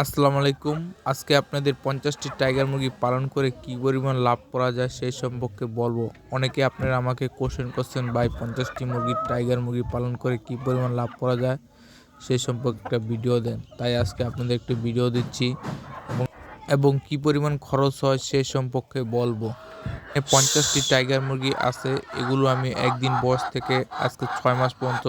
আসসালামু আলাইকুম। আজকে আপনাদের পঞ্চাশটি টাইগার মুরগি পালন করে কী পরিমাণ লাভ করা যায় সেই সম্পর্কে বলব। অনেকে আপনারা আমাকে কোশ্চেন করছেন, ভাই, পঞ্চাশটি মুরগি, টাইগার মুরগি পালন করে কী পরিমাণ লাভ করা যায়? সেই সম্পর্কে একটা ভিডিও দেন। তাই আজকে আপনাদের একটি ভিডিও দিচ্ছি এবং এবং কী পরিমাণ খরচ হয় সেই সম্পর্কে বলব। পঞ্চাশটি টাইগার মুরগি আছে, এগুলো আমি একদিন বয়স থেকে আজকে ছয় মাস পর্যন্ত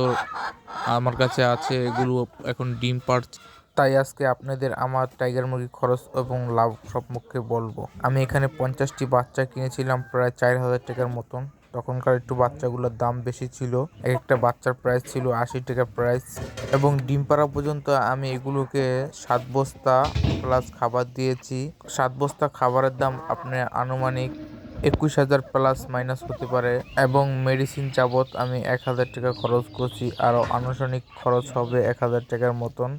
আমার কাছে আছে, এগুলো এখন ডিম পাড়ছে। তাই আজকে আপনাদের আমার টাইগার মুরগি খরচ এবং লাভ সম্পর্কে বলব। আমি এখানে পঞ্চাশটি বাচ্চা কিনেছিলাম প্রায় চার হাজার টাকার মতন। তখনকার একটু বাচ্চাগুলোর দাম বেশি ছিল। এক একটা বাচ্চার প্রাইস ছিল আশি টাকা প্রাইস এবং ডিম পাড়া পর্যন্ত আমি এগুলোকে সাত বস্তা প্লাস খাবার দিয়েছি। সাত বস্তা খাবারের দাম আপনার আনুমানিক একুশ হাজার প্লাস মাইনাস হতে পারে। এবং মেডিসিন যাবত আমি এক হাজার টাকা খরচ করছি। আরও আনুষ্ঠানিক খরচ হবে এক হাজার টাকার মতন।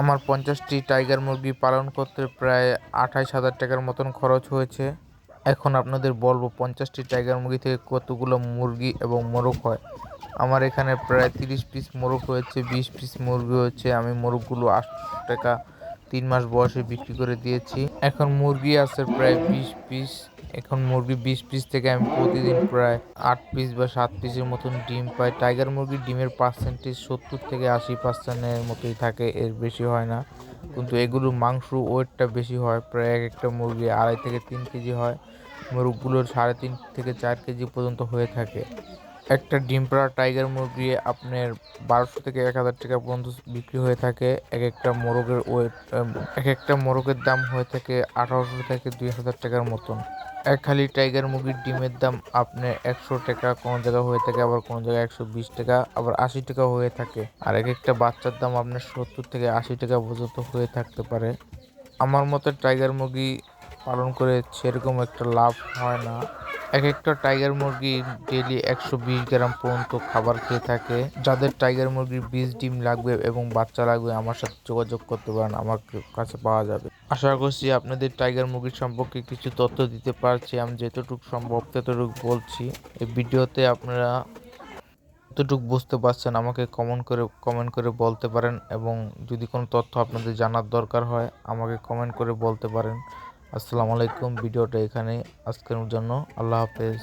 আমার পঞ্চাশটি টাইগার মুরগি পালন করতে প্রায় আঠাইশ হাজার টাকার মতন খরচ হয়েছে। এখন আপনাদের বলব পঞ্চাশটি টাইগার মুরগি থেকে কতগুলো মুরগি এবং মোরগ হয়? আমার এখানে প্রায় তিরিশ পিস মোরগ হয়েছে বিশ পিস মুরগি হয়েছে আমি মোরগগুলো আট টাকা তিন মাস বয়সে বিক্রি করে দিয়েছি। এখন মুরগি আছে প্রায় বিশ পিস। এখন মুরগি বিশ পিস থেকে আমি প্রতিদিন প্রায় আট পিস বা সাত পিসের মতন ডিম পাই। টাইগার মুরগির ডিমের পার্সেন্টেজ সত্তর থেকে আশি পার্সেন্টের মতোই থাকে, এর বেশি হয় না। কিন্তু এগুলোর মাংস ওয়েটটা বেশি হয়, প্রায় এক একটা মুরগি আড়াই থেকে তিন কেজি হয়। মুরগগুলোর সাড়ে তিন থেকে চার কেজি পর্যন্ত হয়ে থাকে। একটা ডিম পাড়া টাইগার মুরগি আপনার বারোশো থেকে এক হাজার টাকা পর্যন্ত বিক্রি হয়ে থাকে। এক একটা মোরগের ওয়েট, এক একটা মোরগের দাম হয়ে থাকে আঠারোশো থেকে দুই হাজার টাকার মতন। এক খালি টাইগার মুরগির ডিমের দাম আপনার একশো টাকা, কোনো জায়গায় হয়ে থাকে, আবার কোনো জায়গায় একশো বিশ টাকা, আবার আশি টাকা হয়ে থাকে। আর এক একটা বাচ্চার দাম আপনার সত্তর থেকে আশি টাকা পর্যন্ত হয়ে থাকতে পারে। আমার মতে টাইগার মুরগি পালন করে সেরকম একটা লাভ হয় না। এক একটা টাইগার মুরগি ডেলি একশো বিশ গ্রাম পর্যন্ত খাবার খেয়ে থাকে। যাদের টাইগার মুরগির বীজ, ডিম লাগবে এবং বাচ্চা লাগবে, আমার সাথে যোগাযোগ করতে পারেন, আমার কাছে পাওয়া যাবে। আশা করছি আপনাদের টাইগার মুরগির সম্পর্কে কিছু তথ্য দিতে পারছি। আমি যতটুকু সম্ভব ততটুকু বলছি। এই ভিডিওতে আপনারা কতটুকু বুঝতে পারছেন, আমাকে কমেন্ট করে কমেন্ট করে বলতে পারেন এবং যদি কোনো তথ্য আপনাদের জানার দরকার হয়, আমাকে কমেন্ট করে বলতে পারেন। আসসালামু আলাইকুম, ভিডিওটা এখানে আজকের জন্য। আল্লাহ হাফেজ।